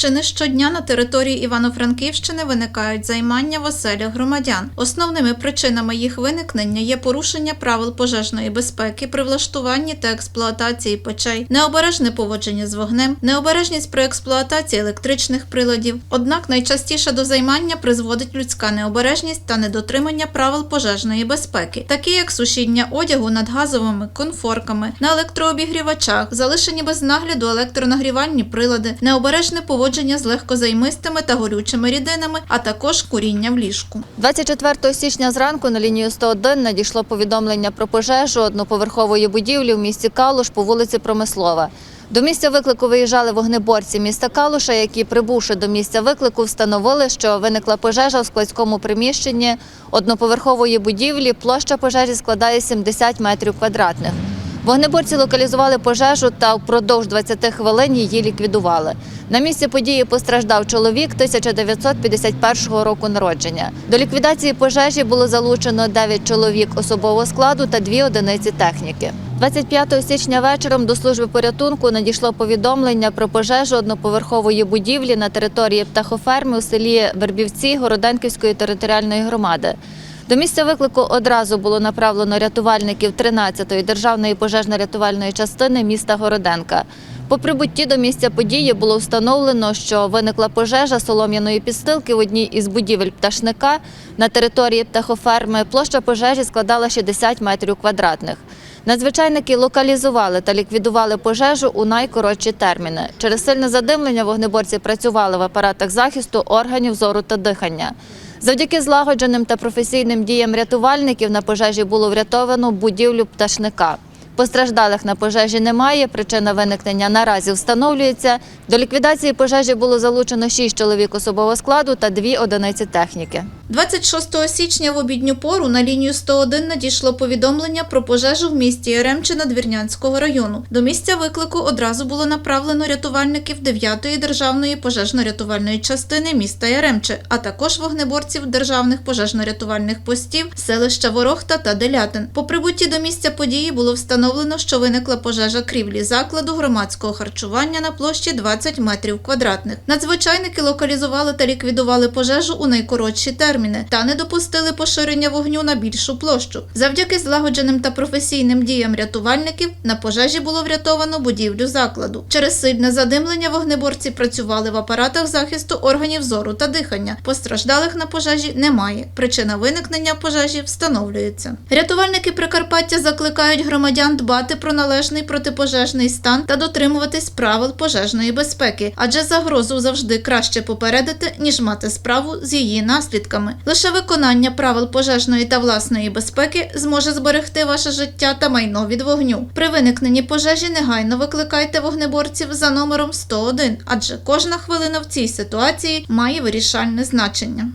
Чи не щодня на території Івано-Франківщини виникають займання в оселях громадян? Основними причинами їх виникнення є порушення правил пожежної безпеки при влаштуванні та експлуатації печей, необережне поводження з вогнем, необережність при експлуатації електричних приладів. Однак найчастіше до займання призводить людська необережність та недотримання правил пожежної безпеки, такі як сушіння одягу над газовими конфорками, на електрообігрівачах, залишені без нагляду електронагрівальні прилади, необережне поводження з легкозаймистими та горючими рідинами, а також куріння в ліжку. 24 січня зранку на лінію 101 надійшло повідомлення про пожежу одноповерхової будівлі в місті Калуш по вулиці Промислова. До місця виклику виїжджали вогнеборці міста Калуша, які, прибувши до місця виклику, встановили, що виникла пожежа в складському приміщенні одноповерхової будівлі. Площа пожежі складає 70 метрів квадратних. Вогнеборці локалізували пожежу та впродовж 20 хвилин її ліквідували. На місці події постраждав чоловік 1951 року народження. До ліквідації пожежі було залучено 9 чоловік особового складу та 2 одиниці техніки. 25 січня вечором до служби порятунку надійшло повідомлення про пожежу одноповерхової будівлі на території птахоферми у селі Вербівці Городенківської територіальної громади. До місця виклику одразу було направлено рятувальників 13-ї державної пожежно-рятувальної частини міста Городенка. По прибутті до місця події було встановлено, що виникла пожежа солом'яної підстилки в одній із будівель пташника на території птахоферми. Площа пожежі складала 60 метрів квадратних. Надзвичайники локалізували та ліквідували пожежу у найкоротші терміни. Через сильне задимлення вогнеборці працювали в апаратах захисту органів зору та дихання. Завдяки злагодженим та професійним діям рятувальників на пожежі було врятовано будівлю пташника. Постраждалих на пожежі немає. Причина виникнення наразі встановлюється. До ліквідації пожежі було залучено 6 чоловік особового складу та 2 одиниці техніки. 26 січня в обідню пору на лінію 101 надійшло повідомлення про пожежу в місті Яремчина Двірнянського району. До місця виклику одразу було направлено рятувальників 9-ї державної пожежно-рятувальної частини міста Яремче, а також вогнеборців державних пожежно-рятувальних постів селища Ворохта та Делятин. По прибутті до місця події було встановлено, що виникла пожежа крівлі закладу громадського харчування на площі 20 метрів квадратних. Надзвичайники локалізували та ліквідували пожежу у найкоротші терміни та не допустили поширення вогню на більшу площу. Завдяки злагодженим та професійним діям рятувальників на пожежі було врятовано будівлю закладу. Через сильне задимлення вогнеборці працювали в апаратах захисту органів зору та дихання. Постраждалих на пожежі немає. Причина виникнення пожежі встановлюється. Рятувальники Прикарпаття закликають громадян дбати про належний протипожежний стан та дотримуватись правил пожежної безпеки, адже загрозу завжди краще попередити, ніж мати справу з її наслідками. Лише виконання правил пожежної та власної безпеки зможе зберегти ваше життя та майно від вогню. При виникненні пожежі негайно викликайте вогнеборців за номером 101, адже кожна хвилина в цій ситуації має вирішальне значення.